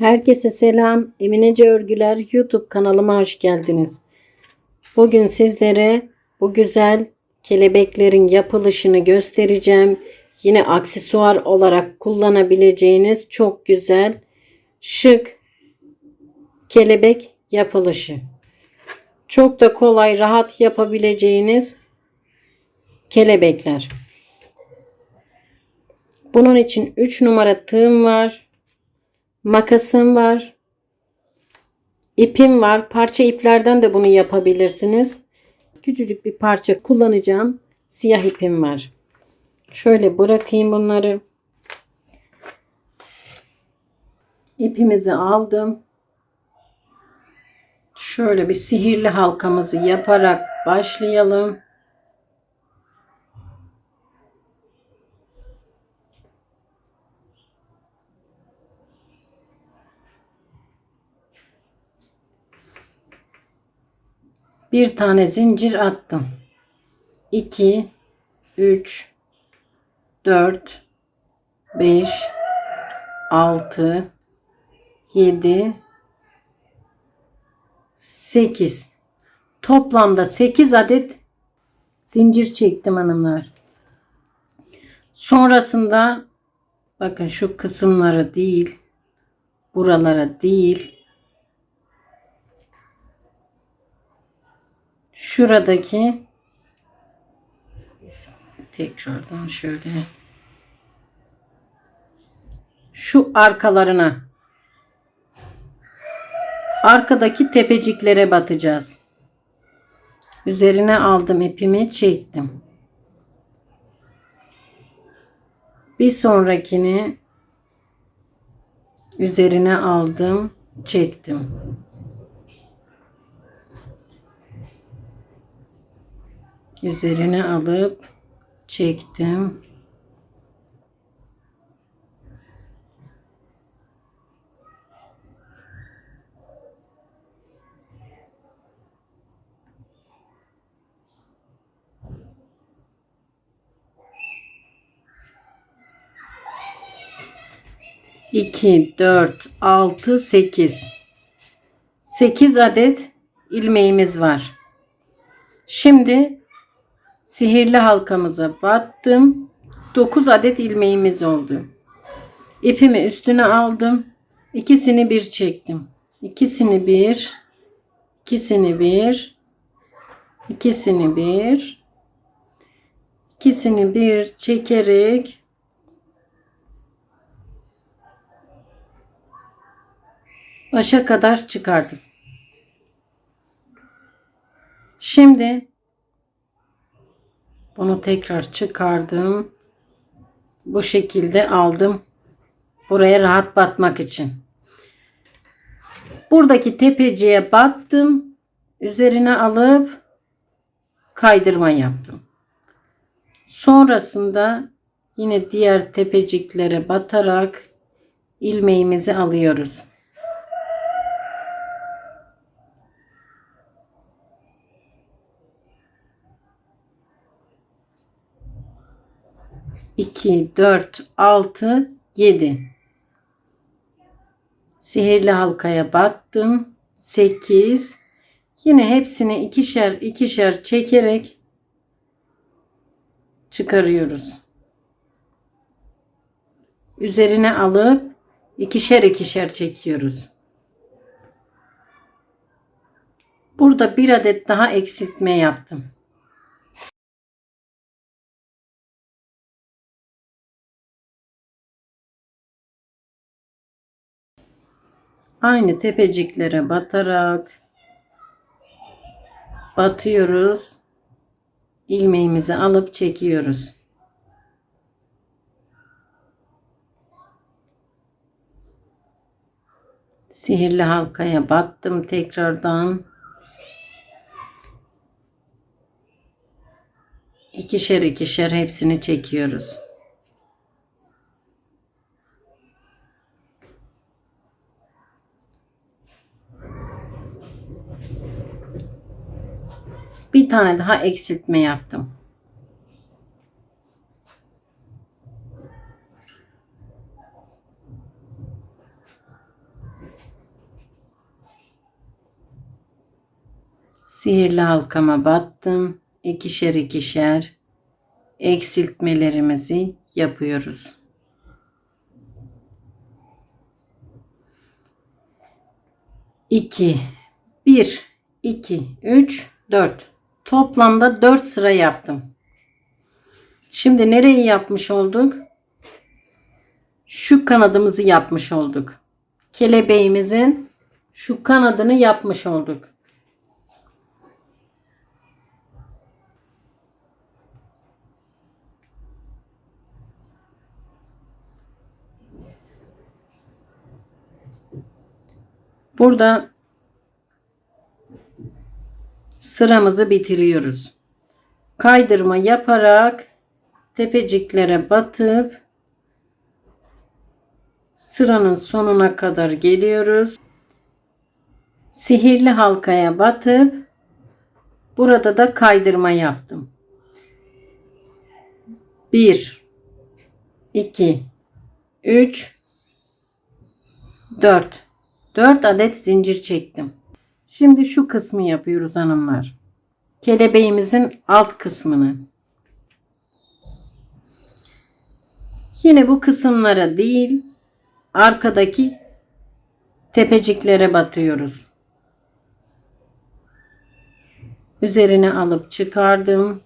Herkese selam. Eminece Örgüler YouTube kanalıma hoş geldiniz. Bugün sizlere bu güzel kelebeklerin yapılışını göstereceğim. Yine aksesuar olarak kullanabileceğiniz çok güzel şık kelebek yapılışı. Çok da kolay rahat yapabileceğiniz kelebekler. Bunun için 3 numara tığım var. Makasım var. ipim var. Parça iplerden de bunu yapabilirsiniz. Küçücük bir parça kullanacağım. Siyah ipim var. Şöyle bırakayım bunları. İpimizi aldım. Şöyle bir sihirli halkamızı yaparak başlayalım. Bir tane zincir attım. 2 3 4 5 6 7 8 Toplamda 8 adet zincir çektim hanımlar. Sonrasında bakın şu kısımları değil, buralara değil, şuradaki tekrardan şöyle şu arkalarına arkadaki tepeciklere batacağız. Üzerine aldım ipimi çektim. Bir sonrakini üzerine aldım, çektim. Üzerine alıp çektim. İki, dört, altı, sekiz. Sekiz adet ilmeğimiz var. Şimdi sihirli halkamıza battım. 9 adet ilmeğimiz oldu. İpimi üstüne aldım. İkisini bir çektim. İkisini bir, ikisini bir, ikisini bir, ikisini bir çekerek başa kadar çıkardım. Şimdi bunu tekrar çıkardım. Bu şekilde aldım. Buraya rahat batmak için. Buradaki tepeciye battım. Üzerine alıp kaydırma yaptım. Sonrasında yine diğer tepeciklere batarak ilmeğimizi alıyoruz. 2, 4, 6, 7. Sihirli halkaya battım. 8. Yine hepsini ikişer ikişer çekerek çıkarıyoruz. Üzerine alıp ikişer ikişer çekiyoruz. Burada bir adet daha eksiltme yaptım. Aynı tepeciklere batarak batıyoruz. ilmeğimizi alıp çekiyoruz. Sihirli halkaya battım tekrardan. İkişer ikişer hepsini çekiyoruz. bir tane daha eksiltme yaptım. Sihirli halkama battım. İkişer ikişer eksiltmelerimizi yapıyoruz. İki, bir, iki, üç, dört. Toplamda dört sıra yaptım. Şimdi nereyi yapmış olduk? Şu kanadımızı yapmış olduk. Kelebeğimizin şu kanadını yapmış olduk. Burada sıramızı bitiriyoruz. Kaydırma yaparak tepeciklere batıp sıranın sonuna kadar geliyoruz. Sihirli halkaya batıp burada da kaydırma yaptım. 1 2 3 4 4 adet zincir çektim. Şimdi şu kısmı yapıyoruz hanımlar. Kelebeğimizin alt kısmını. Yine bu kısımlara değil, arkadaki tepeciklere batıyoruz. Üzerine alıp çıkardım.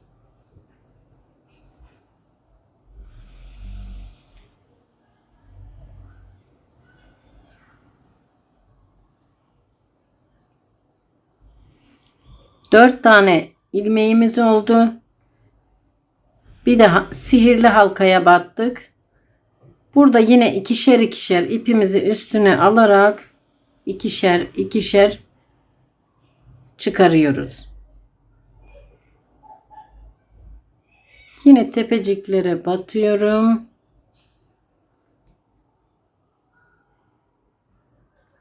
Dört tane ilmeğimiz oldu. Bir daha sihirli halkaya battık. Burada yine ikişer ikişer ipimizi üstüne alarak ikişer ikişer çıkarıyoruz. Yine tepeciklere batıyorum.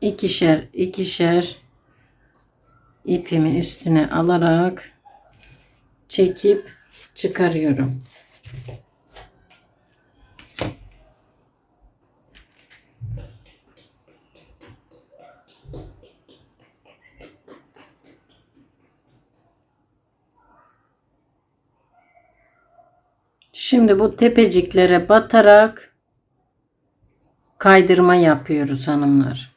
İkişer ikişer ipimi üstüne alarak çekip çıkarıyorum. Şimdi bu tepeciklere batarak kaydırma yapıyoruz hanımlar.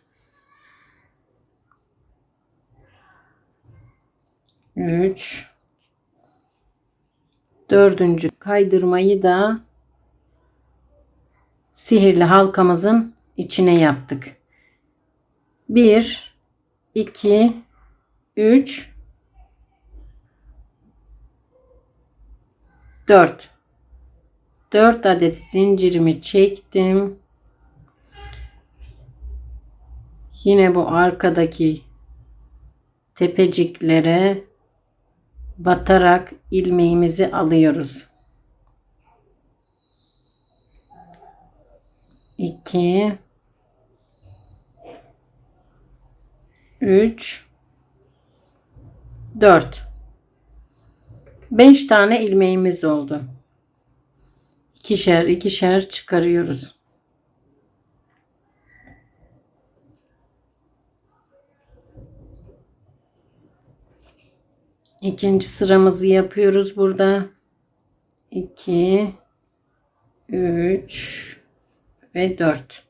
3 Dördüncü kaydırmayı da sihirli halkamızın içine yaptık. 1 2 3 4 4 adet zincirimi çektim. Yine bu arkadaki tepeciklere batarak ilmeğimizi alıyoruz. 2 3 4 5 tane ilmeğimiz oldu. İkişer ikişer çıkarıyoruz. İkinci sıramızı yapıyoruz burada. 2 3 ve 4.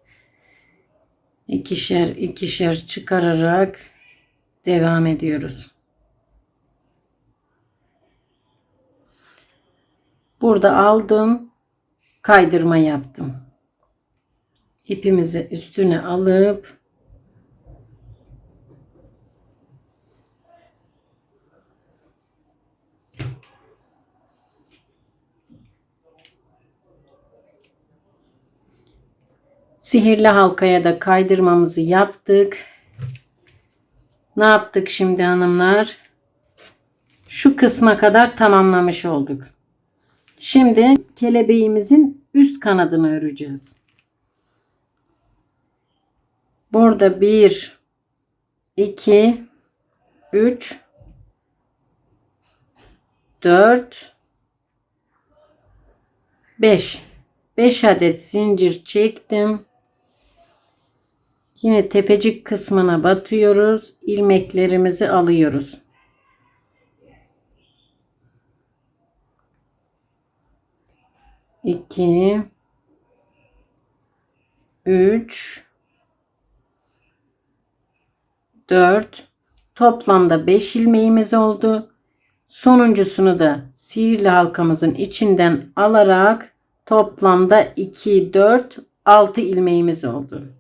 İkişer ikişer çıkararak devam ediyoruz. Burada aldım, kaydırma yaptım. İpimizi üstüne alıp Sihirli halkaya da kaydırmamızı yaptık. Ne yaptık şimdi hanımlar? Şu kısma kadar tamamlamış olduk. Şimdi kelebeğimizin üst kanadını öreceğiz. Burada 1 2 3 4 5 5 adet zincir çektim. Yine tepecik kısmına batıyoruz. ilmeklerimizi alıyoruz. İki, üç, dört. Toplamda beş ilmeğimiz oldu. Sonuncusunu da sihirli halkamızın içinden alarak toplamda 2, 4, 6 ilmeğimiz oldu.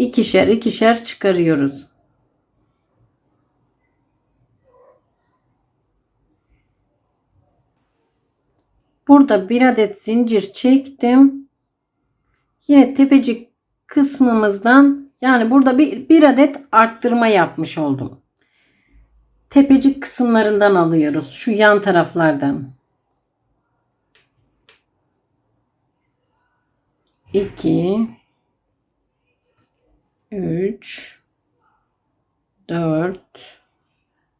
İkişer ikişer çıkarıyoruz. Burada bir adet zincir çektim. Yine tepecik kısmımızdan yani burada bir, bir adet arttırma yapmış oldum. Tepecik kısımlarından alıyoruz. Şu yan taraflardan. 2 3 4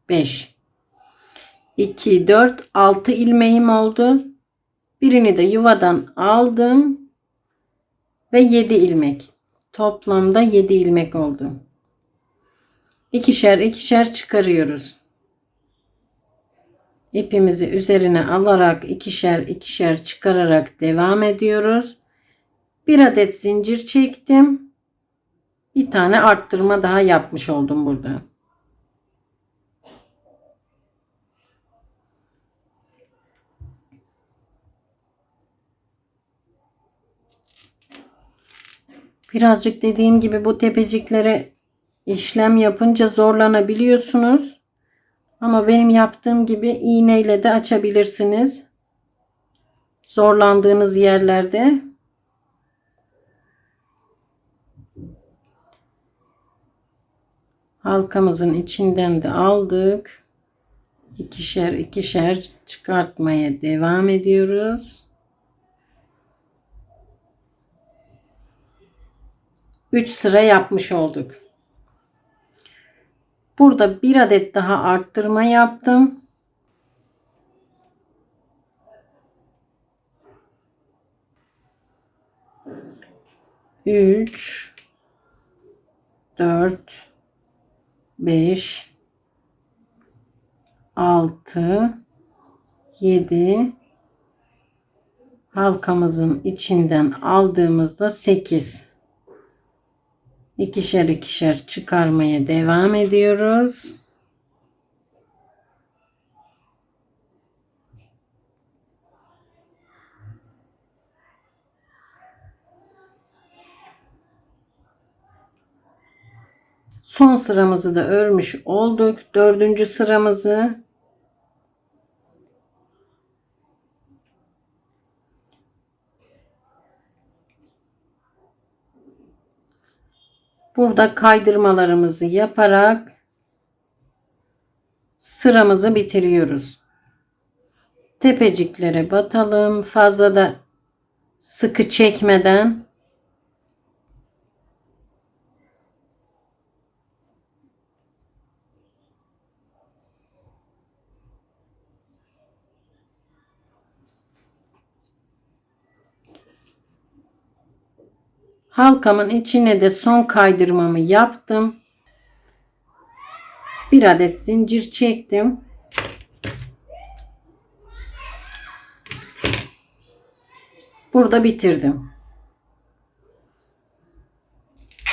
5 2 4 6 ilmeğim oldu. Birini de yuvadan aldım ve 7 ilmek. Toplamda 7 ilmek oldu. İkişer ikişer çıkarıyoruz. İpimizi üzerine alarak ikişer ikişer çıkararak devam ediyoruz. Bir adet zincir çektim. Bir tane arttırma daha yapmış oldum burada. Birazcık dediğim gibi bu tepeciklere işlem yapınca zorlanabiliyorsunuz. Ama benim yaptığım gibi iğneyle de açabilirsiniz. Zorlandığınız yerlerde. Halkamızın içinden de aldık. İkişer ikişer çıkartmaya devam ediyoruz. 3 sıra yapmış olduk. Burada bir adet daha arttırma yaptım. Üç, dört, beş, altı, yedi, halkamızın içinden aldığımızda sekiz ikişer ikişer çıkarmaya devam ediyoruz. Son sıramızı da örmüş olduk. Dördüncü sıramızı Burada kaydırmalarımızı yaparak sıramızı bitiriyoruz. Tepeciklere batalım. Fazla da sıkı çekmeden Halkamın içine de son kaydırmamı yaptım. Bir adet zincir çektim. Burada bitirdim.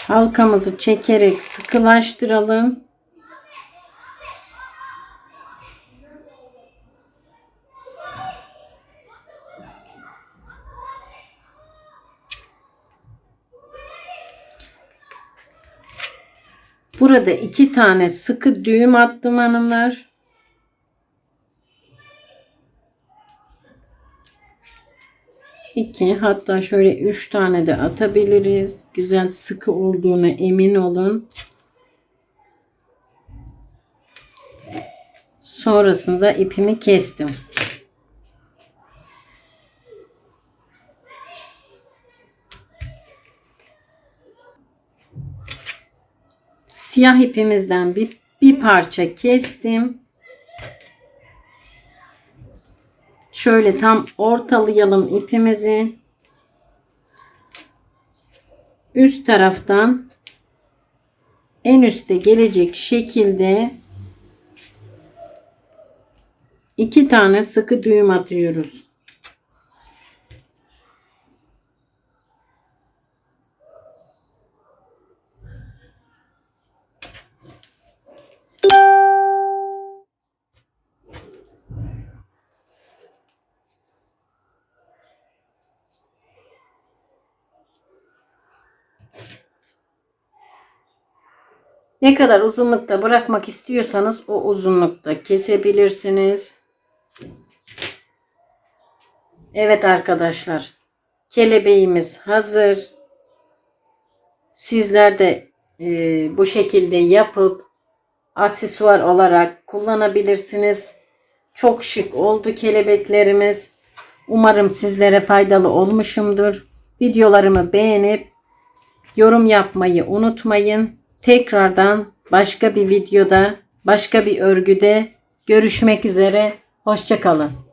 Halkamızı çekerek sıkılaştıralım. Burada iki tane sıkı düğüm attım hanımlar. İki hatta şöyle üç tane de atabiliriz. Güzel sıkı olduğuna emin olun. Sonrasında ipimi kestim. Siyah ipimizden bir, bir parça kestim. Şöyle tam ortalayalım ipimizi. Üst taraftan en üste gelecek şekilde iki tane sıkı düğüm atıyoruz. Ne kadar uzunlukta bırakmak istiyorsanız o uzunlukta kesebilirsiniz. Evet arkadaşlar. Kelebeğimiz hazır. Sizler de e, bu şekilde yapıp aksesuar olarak kullanabilirsiniz. Çok şık oldu kelebeklerimiz. Umarım sizlere faydalı olmuşumdur. Videolarımı beğenip yorum yapmayı unutmayın. Tekrardan başka bir videoda, başka bir örgüde görüşmek üzere. Hoşçakalın.